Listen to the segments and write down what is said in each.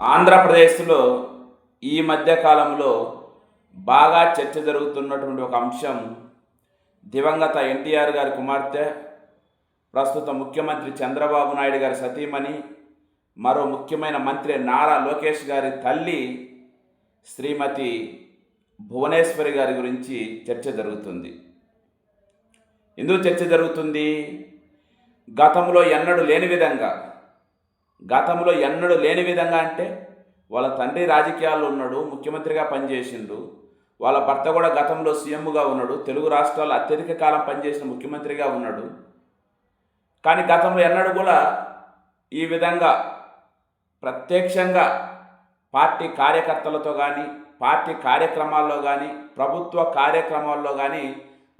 ఆంధ్రప్రదేశ్లో ఈ మధ్య కాలంలో బాగా చర్చ జరుగుతున్నటువంటి ఒక అంశం దివంగత ఎన్టీఆర్ గారి కుమార్తె ప్రస్తుత ముఖ్యమంత్రి చంద్రబాబు నాయుడు గారి సతీమణి మరో ముఖ్యమైన మంత్రి నారా లోకేష్ గారి తల్లి శ్రీమతి భువనేశ్వరి గారి గురించి చర్చ జరుగుతుంది. ఎందుకు చర్చ జరుగుతుంది? గతంలో ఎన్నడూ లేని విధంగా గతంలో ఎన్నడూ లేని విధంగా అంటే వాళ్ళ తండ్రి రాజకీయాల్లో ఉన్నాడు ముఖ్యమంత్రిగా పనిచేసిండు. వాళ్ళ భర్త కూడా గతంలో సీఎంగా ఉన్నాడు తెలుగు రాష్ట్రాల్లో అత్యధిక కాలం పనిచేసిన ముఖ్యమంత్రిగా ఉన్నాడు. కానీ గతంలో ఎన్నడూ కూడా ఈ విధంగా ప్రత్యక్షంగా పార్టీ కార్యకర్తలతో కానీ పార్టీ కార్యక్రమాల్లో కానీ ప్రభుత్వ కార్యక్రమాల్లో కానీ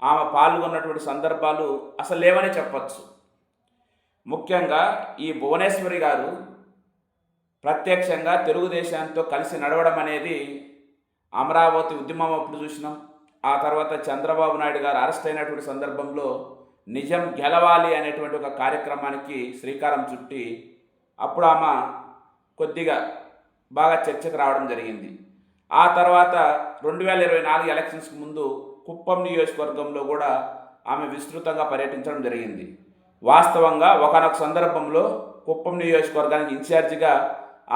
ఆమె పాల్గొన్నటువంటి సందర్భాలు అసలు లేవని చెప్పచ్చు. ముఖ్యంగా ఈ భువనేశ్వరి గారు ప్రత్యక్షంగా తెలుగుదేశంతో కలిసి నడవడం అనేది అమరావతి ఉద్యమం అప్పుడు చూసినాం. ఆ తర్వాత చంద్రబాబు నాయుడు గారు అరెస్ట్ అయినటువంటి సందర్భంలో నిజం గెలవాలి అనేటువంటి ఒక కార్యక్రమానికి శ్రీకారం చుట్టి అప్పుడు ఆమె కొద్దిగా బాగా చర్చకు రావడం జరిగింది. ఆ తర్వాత రెండు వేల ఇరవై నాలుగు ఎలక్షన్స్కి ముందు కుప్పం నియోజకవర్గంలో కూడా ఆమె విస్తృతంగా పర్యటించడం జరిగింది. వాస్తవంగా ఒకనొక సందర్భంలో కుప్పం నియోజకవర్గానికి ఇన్ఛార్జిగా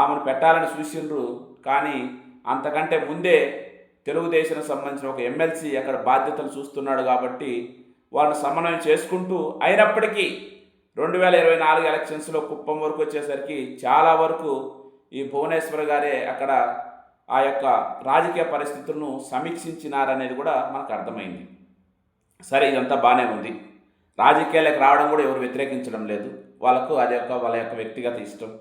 ఆమెను పెట్టాలని చూసిండ్రు. కానీ అంతకంటే ముందే తెలుగుదేశం సంబంధించిన ఒక ఎమ్మెల్సీ అక్కడ బాధ్యతలు చూస్తున్నాడు కాబట్టి వాళ్ళని సమన్వయం చేసుకుంటూ అయినప్పటికీ రెండు వేల ఇరవై నాలుగు ఎలక్షన్స్లో కుప్పం వరకు వచ్చేసరికి చాలా వరకు ఈ భువనేశ్వర్ గారే అక్కడ ఆ యొక్క రాజకీయ పరిస్థితులను సమీక్షించినారనేది కూడా మనకు అర్థమైంది. సరే ఇదంతా బాగానే ఉంది. రాజకీయాలకు రావడం కూడా ఎవరు వ్యతిరేకించడం లేదు. వాళ్ళకు అది యొక్క వాళ్ళ యొక్క వ్యక్తిగత ఇష్టం.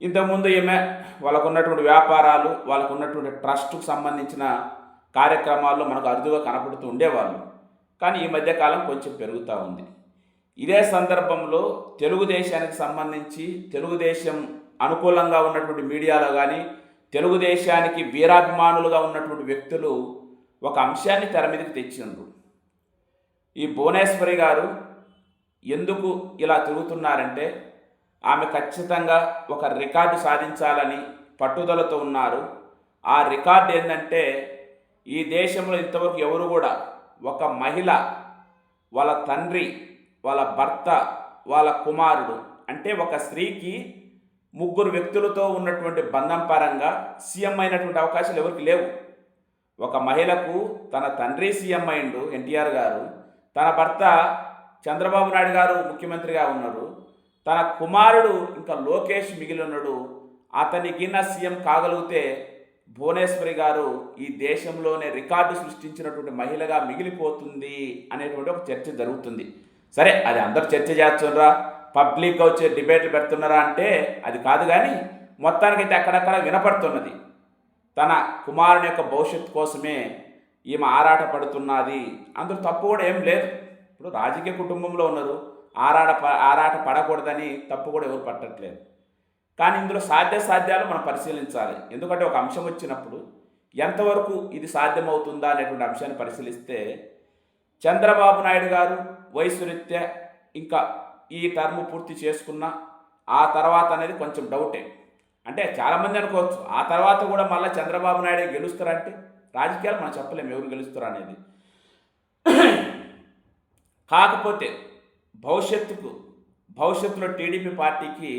ఇంతకుముందు ఈమె వాళ్ళకు ఉన్నటువంటి వ్యాపారాలు వాళ్ళకు ఉన్నటువంటి ట్రస్ట్కు సంబంధించిన కార్యక్రమాల్లో మనకు అరుదుగా కనపడుతూ ఉండేవాళ్ళు. కానీ ఈ మధ్యకాలం కొంచెం పెరుగుతూ ఉంది. ఇదే సందర్భంలో తెలుగుదేశానికి సంబంధించి తెలుగుదేశం అనుకూలంగా ఉన్నటువంటి మీడియాలో కానీ తెలుగుదేశానికి వీరాభిమానులుగా ఉన్నటువంటి వ్యక్తులు ఒక అంశాన్ని తెర మీదకి తెచ్చిండ్రు. ఈ భువనేశ్వరి గారు ఎందుకు ఇలా తిరుగుతున్నారంటే ఆమె ఖచ్చితంగా ఒక రికార్డు సాధించాలని పట్టుదలతో ఉన్నారు. ఆ రికార్డు ఏంటంటే ఈ దేశంలో ఇంతవరకు ఎవరు కూడా ఒక మహిళ వాళ్ళ తండ్రి వాళ్ళ భర్త వాళ్ళ కుమారుడు అంటే ఒక స్త్రీకి ముగ్గురు వ్యక్తులతో ఉన్నటువంటి బంధం పరంగా సీఎం అయినటువంటి అవకాశాలు ఎవరికి లేవు. ఒక మహిళకు తన తండ్రి సీఎం అయిండు ఎన్టీఆర్ గారు తన భర్త చంద్రబాబు నాయుడు గారు ముఖ్యమంత్రిగా ఉన్నారు తన కుమారుడు ఇంకా లోకేష్ మిగిలి ఉన్నాడు. అతని గిన్న సీఎం కాగలిగితే భువనేశ్వరి గారు ఈ దేశంలోనే రికార్డు సృష్టించినటువంటి మహిళగా మిగిలిపోతుంది అనేటువంటి ఒక చర్చ జరుగుతుంది. సరే అది అందరు చర్చ చేస్తున్నారా? పబ్లిక్గా వచ్చే డిబేట్లు పెడుతున్నారా అంటే అది కాదు కానీ మొత్తానికైతే అక్కడక్కడ వినపడుతున్నది. తన కుమారుని యొక్క భవిష్యత్తు కోసమే ఈమె ఆరాట పడుతున్నది అందులో తప్పు కూడా ఏం లేదు. ఇప్పుడు రాజకీయ కుటుంబంలో ఉన్నారు. ఆరాట ఆరాట పడకూడదని తప్పు కూడా ఎవరు పట్టట్లేదు. కానీ ఇందులో సాధ్య సాధ్యాలు మనం పరిశీలించాలి. ఎందుకంటే ఒక అంశం వచ్చినప్పుడు ఎంతవరకు ఇది సాధ్యమవుతుందా అనేటువంటి అంశాన్ని పరిశీలిస్తే చంద్రబాబు నాయుడు గారు వయసు రీత్యా ఇంకా ఈ టర్మ్ పూర్తి చేసుకున్న ఆ తర్వాత అనేది కొంచెం డౌటే. అంటే చాలామంది అనుకోవచ్చు. ఆ తర్వాత కూడా మళ్ళీ చంద్రబాబు నాయుడు గెలుస్తారంటే రాజకీయాలు మనం చెప్పలేము ఎవరు గెలుస్తారు అనేది. కాకపోతే భవిష్యత్తుకు భవిష్యత్తులో టీడీపీ పార్టీకి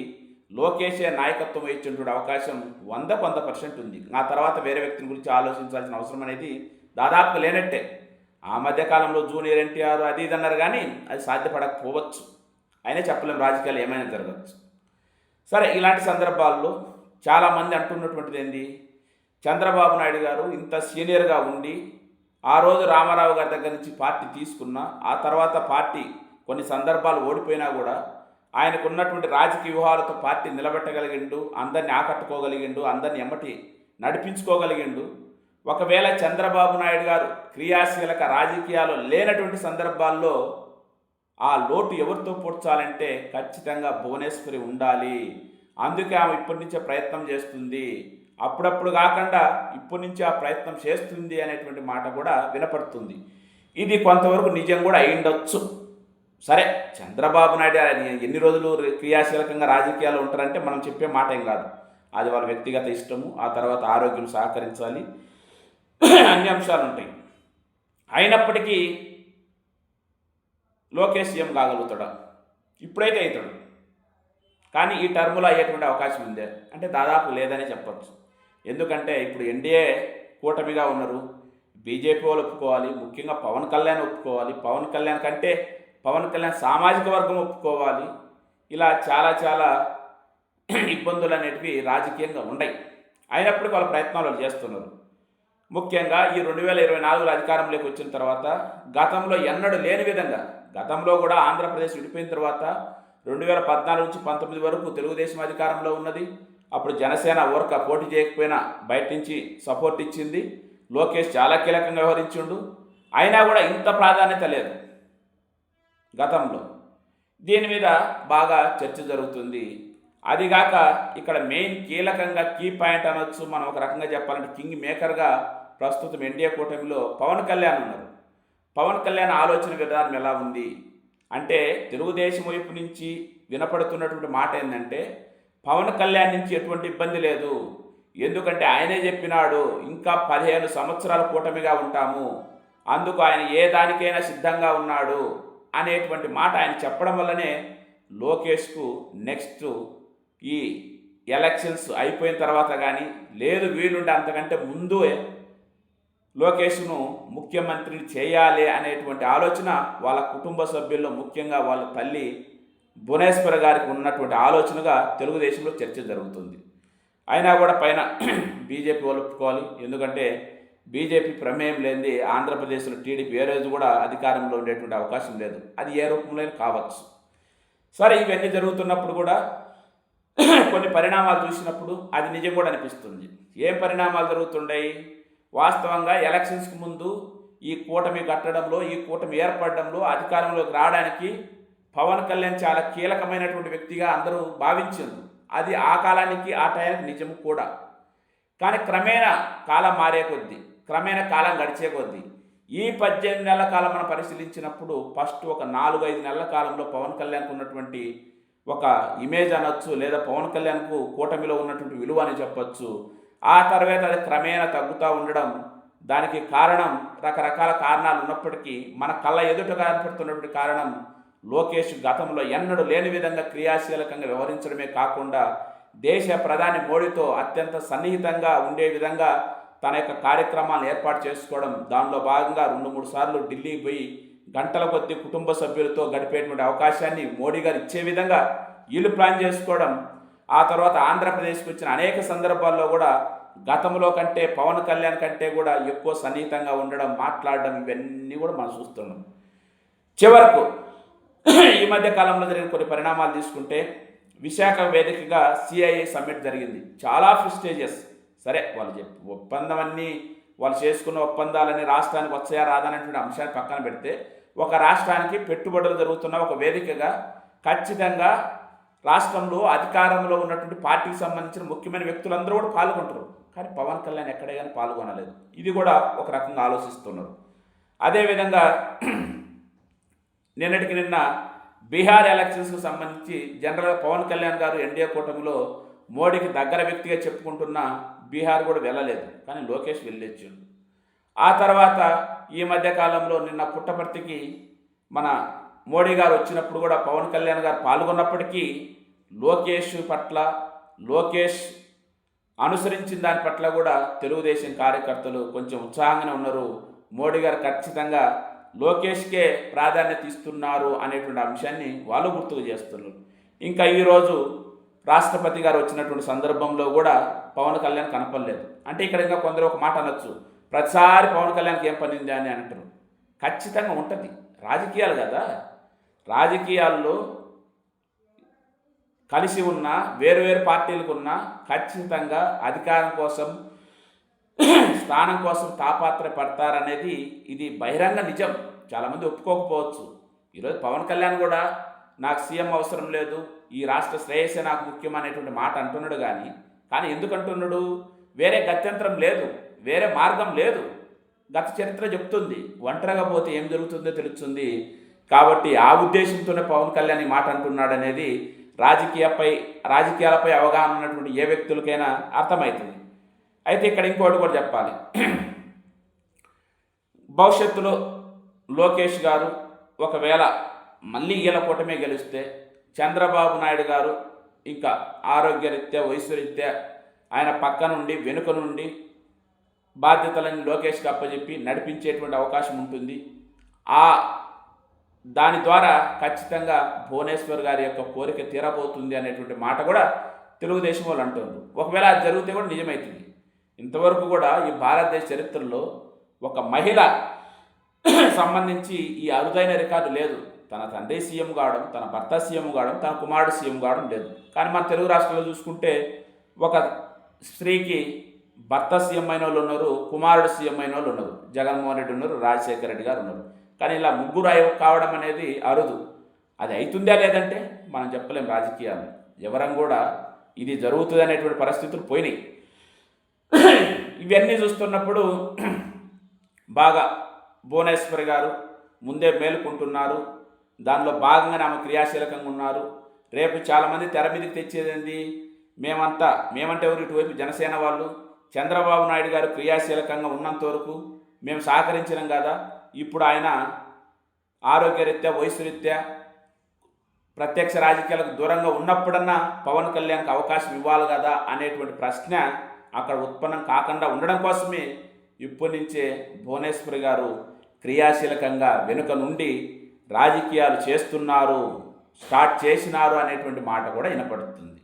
లోకేషే నాయకత్వం ఇచ్చినటువంటి అవకాశం వంద వంద పర్సెంట్ ఉంది. ఆ తర్వాత వేరే వ్యక్తిని గురించి ఆలోచించాల్సిన అవసరం అనేది దాదాపుగా లేనట్టే. ఆ మధ్యకాలంలో జూనియర్ ఎన్టీఆర్ అది ఇది అన్నారు కానీ అది సాధ్యపడకపోవచ్చు. అయినా చెప్పలేం రాజకీయాలు ఏమైనా జరగవచ్చు. సరే ఇలాంటి సందర్భాల్లో చాలామంది అంటున్నటువంటిది ఏంటి చంద్రబాబు నాయుడు గారు ఇంత సీనియర్గా ఉండి ఆ రోజు రామారావు గారి దగ్గర నుంచి పార్టీ తీసుకున్న ఆ తర్వాత పార్టీ కొన్ని సందర్భాలు ఓడిపోయినా కూడా ఆయనకు ఉన్నటువంటి రాజకీయ వ్యూహాలతో పార్టీ నిలబెట్టగలిగిండు అందరిని ఆకట్టుకోగలిగిండు అందరిని ఎమ్మటి నడిపించుకోగలిగిండు. ఒకవేళ చంద్రబాబు నాయుడు గారు క్రియాశీలక రాజకీయాలు లేనటువంటి సందర్భాల్లో ఆ లోటు ఎవరితో పూడ్చాలంటే ఖచ్చితంగా భువనేశ్వరి ఉండాలి. అందుకే ఆమె ఇప్పటి నుంచే ప్రయత్నం చేస్తుంది. అప్పుడప్పుడు కాకుండా ఇప్పటి నుంచి ఆ ప్రయత్నం చేస్తుంది అనేటువంటి మాట కూడా వినపడుతుంది. ఇది కొంతవరకు నిజం కూడా అయిండొచ్చు సరే చంద్రబాబు నాయుడు ఆయన ఎన్ని రోజులు క్రియాశీలకంగా రాజకీయాలు ఉంటారంటే మనం చెప్పే మాట ఏం కాదు. అది వాళ్ళ వ్యక్తిగత ఇష్టము ఆ తర్వాత ఆరోగ్యం సహకరించాలి. అన్ని అంశాలు ఉంటాయి. అయినప్పటికీ లోకేష్ సీఎం కాగలుగుతాడా? ఇప్పుడైతే అవుతాడు కానీ ఈ టర్ములో అయ్యేటువంటి అవకాశం ఉందే. అంటే దాదాపు లేదనే చెప్పచ్చు. ఎందుకంటే ఇప్పుడు ఎన్డీఏ కూటమిగా ఉన్నారు. బీజేపీ వాళ్ళు ఒప్పుకోవాలి ముఖ్యంగా పవన్ కళ్యాణ్ ఒప్పుకోవాలి. పవన్ కళ్యాణ్ కంటే పవన్ కళ్యాణ్ సామాజిక వర్గం ఒప్పుకోవాలి. ఇలా చాలా చాలా ఇబ్బందులు అనేటివి రాజకీయంగా ఉన్నాయి. అయినప్పటికీ వాళ్ళ ప్రయత్నాలు చేస్తున్నారు. ముఖ్యంగా ఈ రెండు వేల ఇరవై నాలుగులో అధికారంలోకి వచ్చిన తర్వాత గతంలో ఎన్నడూ లేని విధంగా గతంలో కూడా ఆంధ్రప్రదేశ్ విడిపోయిన తర్వాత రెండు వేల పద్నాలుగు నుంచి పంతొమ్మిది వరకు తెలుగుదేశం అధికారంలో ఉన్నది. అప్పుడు జనసేన ఊరక పోటీ చేయకపోయినా బయట నుంచి సపోర్ట్ ఇచ్చింది. లోకేష్ చాలా కీలకంగా వ్యవహరించిండు. అయినా కూడా ఇంత ప్రాధాన్యత లేదు గతంలో. దీని మీద బాగా చర్చ జరుగుతుంది. అదిగాక ఇక్కడ మెయిన్ కీలకంగా కీ పాయింట్ అనొచ్చు. మనం ఒక రకంగా చెప్పాలంటే కింగ్ మేకర్గా ప్రస్తుతం ఎన్డీఏ కూటమిలో పవన్ కళ్యాణ్ ఉన్నారు. పవన్ కళ్యాణ్ ఆలోచన విధానం ఎలా ఉంది? అంటే తెలుగుదేశం వైపు నుంచి వినపడుతున్నటువంటి మాట ఏంటంటే పవన్ కళ్యాణ్ నుంచి ఎటువంటి ఇబ్బంది లేదు. ఎందుకంటే ఆయనే చెప్పినాడు ఇంకా పదిహేను సంవత్సరాల కూటమిగా ఉంటాము. అందుకు ఆయన ఏ దానికైనా సిద్ధంగా ఉన్నాడు అనేటువంటి మాట ఆయన చెప్పడం వల్లనే లోకేష్కు నెక్స్ట్ ఈ ఎలక్షన్స్ అయిపోయిన తర్వాత కానీ లేదు వీలుంటే అంతకంటే ముందు లోకేష్ను ముఖ్యమంత్రిని చేయాలి అనేటువంటి ఆలోచన వాళ్ళ కుటుంబ సభ్యుల్లో ముఖ్యంగా వాళ్ళ తల్లి భువనేశ్వర్ గారికి ఉన్నటువంటి ఆలోచనగా తెలుగుదేశంలో చర్చ జరుగుతుంది. అయినా కూడా పైన బీజేపీ ఒలుపుకోవాలి ఎందుకంటే బీజేపీ ప్రమేయం లేనిది ఆంధ్రప్రదేశ్లో టీడీపీ ఏ రోజు కూడా అధికారంలో ఉండేటువంటి అవకాశం లేదు. అది ఏ రూపంలో కావచ్చు. సరే ఇవన్నీ జరుగుతున్నప్పుడు కూడా కొన్ని పరిణామాలు చూసినప్పుడు అది నిజం కూడా అనిపిస్తుంది. ఏం పరిణామాలు జరుగుతుండయి? వాస్తవంగా ఎలక్షన్స్కి ముందు ఈ కూటమి కట్టడంలో ఈ కూటమి ఏర్పడడంలో అధికారంలోకి రావడానికి పవన్ కళ్యాణ్ చాలా కీలకమైనటువంటి వ్యక్తిగా అందరూ భావించారు అది ఆ కాలానికి ఆ టైంకి నిజం కూడా. కానీ క్రమేణా కాలం మారే కొద్దీ క్రమేణా కాలం గడిచే కొద్దీ ఈ పద్దెనిమిది నెలల కాలం మనం పరిశీలించినప్పుడు ఫస్ట్ ఒక నాలుగు ఐదు నెలల కాలంలో పవన్ కళ్యాణ్కు ఉన్నటువంటి ఒక ఇమేజ్ అనొచ్చు లేదా పవన్ కళ్యాణ్కు కూటమిలో ఉన్నటువంటి విలువ అని చెప్పొచ్చు. ఆ తర్వాత అది క్రమేణా తగ్గుతూ ఉండడం దానికి కారణం రకరకాల కారణాలు ఉన్నప్పటికీ మన కళ్ళ ఎదుట కనపడుతున్నటువంటి కారణం లోకేష్ గతంలో ఎన్నడూ లేని విధంగా క్రియాశీలకంగా వ్యవహరించడమే కాకుండా దేశ ప్రధాని మోడీతో అత్యంత సన్నిహితంగా ఉండే విధంగా తన యొక్క కార్యక్రమాలను ఏర్పాటు చేసుకోవడం దానిలో భాగంగా రెండు మూడు సార్లు ఢిల్లీ పోయి గంటల కొద్ది కుటుంబ సభ్యులతో గడిపేటువంటి అవకాశాన్ని మోడీ గారు ఇచ్చే విధంగా వీళ్ళు ప్లాన్ చేసుకోవడం ఆ తర్వాత ఆంధ్రప్రదేశ్కి వచ్చిన అనేక సందర్భాల్లో కూడా గతంలో కంటే పవన్ కళ్యాణ్ కంటే కూడా ఎక్కువ సన్నిహితంగా ఉండడం మాట్లాడడం ఇవన్నీ కూడా మనం చూస్తున్నాం. చివరకు ఈ మధ్య కాలంలో జరిగిన కొన్ని పరిణామాలు తీసుకుంటే విశాఖ వేదికగా సిఐఏ సమ్మిట్ జరిగింది. చాలా ప్రిస్టేజియస్ సరే వాళ్ళు చెప్పి ఒప్పందం అన్నీ వాళ్ళు చేసుకున్న ఒప్పందాలన్నీ రాష్ట్రానికి వచ్చాయా రాదనేటువంటి అంశాన్ని పక్కన పెడితే ఒక రాష్ట్రానికి పెట్టుబడులు జరుగుతున్న ఒక వేదికగా ఖచ్చితంగా రాష్ట్రంలో అధికారంలో ఉన్నటువంటి పార్టీకి సంబంధించిన ముఖ్యమైన వ్యక్తులందరూ కూడా పాల్గొంటారు. కానీ పవన్ కళ్యాణ్ ఎక్కడే కానీ పాల్గొనలేదు. ఇది కూడా ఒక రకంగా ఆలోచిస్తున్నారు. అదేవిధంగా నిన్నటికి నిన్న బీహార్ ఎలక్షన్స్కు సంబంధించి జనరల్గా పవన్ కళ్యాణ్ గారు ఎన్డీఏ కూటమిలో మోడీకి దగ్గర వ్యక్తిగా చెప్పుకుంటున్న బీహార్ కూడా వెళ్ళలేదు. కానీ లోకేష్ వెళ్ళొచ్చు ఆ తర్వాత ఈ మధ్య కాలంలో నిన్న పుట్టపర్తికి మన మోడీ గారు వచ్చినప్పుడు కూడా పవన్ కళ్యాణ్ గారు పాల్గొన్నప్పటికీ లోకేష్ పట్ల లోకేష్ అనుసరించిన దాని పట్ల కూడా తెలుగుదేశం కార్యకర్తలు కొంచెం ఉత్సాహంగానే ఉన్నారు. మోడీ గారు ఖచ్చితంగా లోకేష్కే ప్రాధాన్యత ఇస్తున్నారు అనేటువంటి అంశాన్ని వాళ్ళు గుర్తుకు చేస్తున్నారు. ఇంకా ఈరోజు రాష్ట్రపతి గారు వచ్చినటువంటి సందర్భంలో కూడా పవన్ కళ్యాణ్ కనపడలేదు. అంటే ఇక్కడ ఇంకా కొందరు ఒక మాట అనొచ్చు. ప్రతిసారి పవన్ కళ్యాణ్కి ఏం పనింది అని అంటారు. ఖచ్చితంగా ఉంటుంది. రాజకీయాలు కదా. రాజకీయాల్లో కలిసి ఉన్న వేరు వేరు పార్టీలకు ఉన్న ఖచ్చితంగా అధికారం కోసం స్థానం కోసం తాపాత్ర పడతారనేది ఇది బహిరంగ నిజం. చాలామంది ఒప్పుకోకపోవచ్చు. ఈరోజు పవన్ కళ్యాణ్ కూడా నాకు సీఎం అవసరం లేదు ఈ రాష్ట్ర శ్రేయస్సే నాకు ముఖ్యం అనేటువంటి మాట అంటున్నాడు కానీ కానీ ఎందుకు అంటున్నాడు? వేరే గత్యంతరం లేదు వేరే మార్గం లేదు. గత చరిత్ర చెప్తుంది ఒంటరిగా పోతే ఏం జరుగుతుందో తెలుస్తుంది. కాబట్టి ఆ ఉద్దేశంతోనే పవన్ కళ్యాణ్ ఈ మాట అంటున్నాడు అనేది రాజకీయపై రాజకీయాలపై అవగాహన ఉన్నటువంటి ఏ వ్యక్తులకైనా అర్థమవుతుంది. అయితే ఇక్కడ ఇంకోటి కూడా చెప్పాలి. భవిష్యత్తులో లోకేష్ గారు ఒకవేళ మళ్ళీ ఈల కూటమే గెలిస్తే చంద్రబాబు నాయుడు గారు ఇంకా ఆరోగ్యరీత్యా వయసురీత్యా ఆయన పక్క నుండి వెనుక నుండి బాధ్యతలను లోకేష్కి అప్పచెప్పి నడిపించేటువంటి అవకాశం ఉంటుంది. ఆ దాని ద్వారా ఖచ్చితంగా భువనేశ్వర్ గారి యొక్క కోరిక తీరబోతుంది అనేటువంటి మాట కూడా తెలుగుదేశం వాళ్ళు అంటుంది. ఒకవేళ అది జరిగితే కూడా నిజమవుతుంది ఇంతవరకు కూడా ఈ భారతదేశ చరిత్రలో ఒక మహిళ సంబంధించి ఈ అరుదైన రికార్డు లేదు. తన తండ్రి సీఎం కావడం తన భర్త సీఎం కావడం తన కుమారుడు సీఎం కావడం లేదు. కానీ మన తెలుగు రాష్ట్రాల్లో చూసుకుంటే ఒక స్త్రీకి భర్త సీఎం అయిన వాళ్ళు ఉన్నారు కుమారుడు సీఎం అయిన వాళ్ళు ఉన్నారు. జగన్మోహన్ రెడ్డి ఉన్నారు రాజశేఖర రెడ్డి గారు ఉన్నారు. కానీ ఇలా ముగ్గురు కావడం అనేది అరుదు. అది అవుతుందా లేదంటే మనం చెప్పలేం రాజకీయాలు. ఎవరం కూడా ఇది జరుగుతుంది అనేటువంటి పరిస్థితులు పోయినాయి. ఇవన్నీ చూస్తున్నప్పుడు బాగా భువనేశ్వరి గారు ముందే మేలుకుంటున్నారు. దానిలో భాగంగానే ఆమె క్రియాశీలకంగా ఉన్నారు. రేపు చాలామంది తెర మీదకి తెచ్చేది మేమంతా మేమంటే ఎవరు ఇటువైపు జనసేన వాళ్ళు? చంద్రబాబు నాయుడు గారు క్రియాశీలకంగా ఉన్నంత వరకు మేము సహకరించినాం కదా? ఇప్పుడు ఆయన ఆరోగ్యరీత్యా వయసు రీత్యా ప్రత్యక్ష రాజకీయాలకు దూరంగా ఉన్నప్పుడన్నా పవన్ కళ్యాణ్కి అవకాశం ఇవ్వాలి కదా అనేటువంటి ప్రశ్న అక్కడ ఉత్పన్నం కాకుండా ఉండడం కోసమే ఇప్పటి నుంచే భువనేశ్వరి గారు క్రియాశీలకంగా వెనుక నుండి రాజకీయాలు చేస్తున్నారు స్టార్ట్ చేసినారు అనేటువంటి మాట కూడా వినపడుతుంది.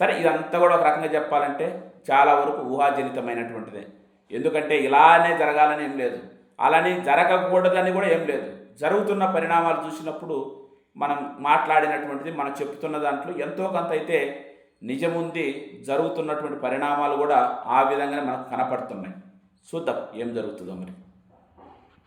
సరే ఇదంతా కూడా ఒక రకంగా చెప్పాలంటే చాలా వరకు ఊహాజనితమైనటువంటిదే. ఎందుకంటే ఇలానే జరగాలని ఏం లేదు. అలానే జరగకూడదని కూడా ఏం లేదు. జరుగుతున్న పరిణామాలు చూసినప్పుడు మనం మాట్లాడినటువంటిది మనం చెప్తున్న దాంట్లో ఎంతో కొంత అయితే నిజముంది జరుగుతున్నటువంటి పరిణామాలు కూడా ఆ విధంగానే మనకు కనపడుతున్నాయి. చూద్దాం ఏం జరుగుతుందో మరి.